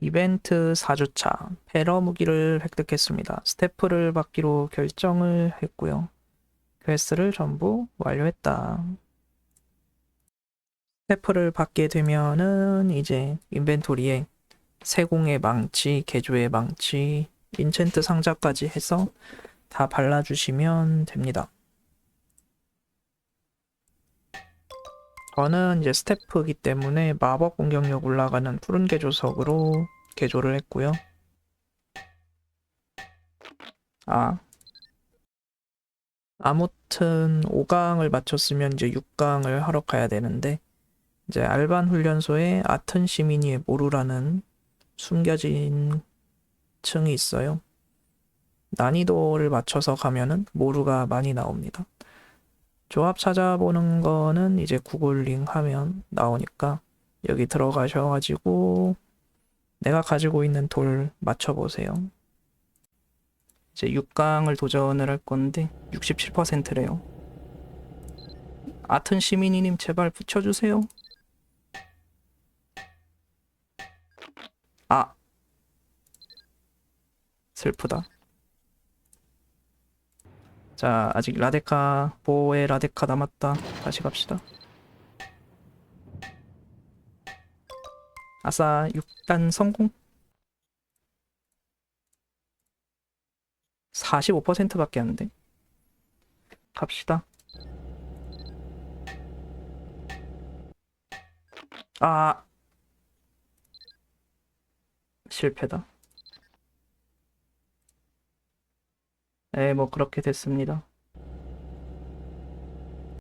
이벤트 4주차 패러 무기를 획득했습니다. 스태프를 받기로 결정을 했고요. 퀘스트를 전부 완료했다. 스태프를 받게 되면은 이제 인벤토리에 세공의 망치, 개조의 망치, 인챈트 상자까지 해서 다 발라주시면 됩니다. 저는 이제 스태프이기 때문에 마법 공격력 올라가는 푸른 개조석으로 개조를 했고요. 아. 아무튼 5강을 마쳤으면 이제 6강을 하러 가야 되는데 이제 알반 훈련소에 아튼 시민이의 모루라는 숨겨진 층이 있어요. 난이도를 맞춰서 가면은 모루가 많이 나옵니다. 조합 찾아보는 거는 이제 구글링 하면 나오니까 여기 들어가셔가지고 내가 가지고 있는 돌 맞춰보세요. 이제 6강을 도전을 할 건데 67%래요. 아튼 시민이님 제발 붙여주세요. 아 슬프다. 자, 아직 라데카, 보호의 라데카 남았다. 다시 갑시다. 아싸, 6단 성공. 45%밖에 안 돼. 갑시다. 아. 실패다. 네, 뭐 그렇게 됐습니다.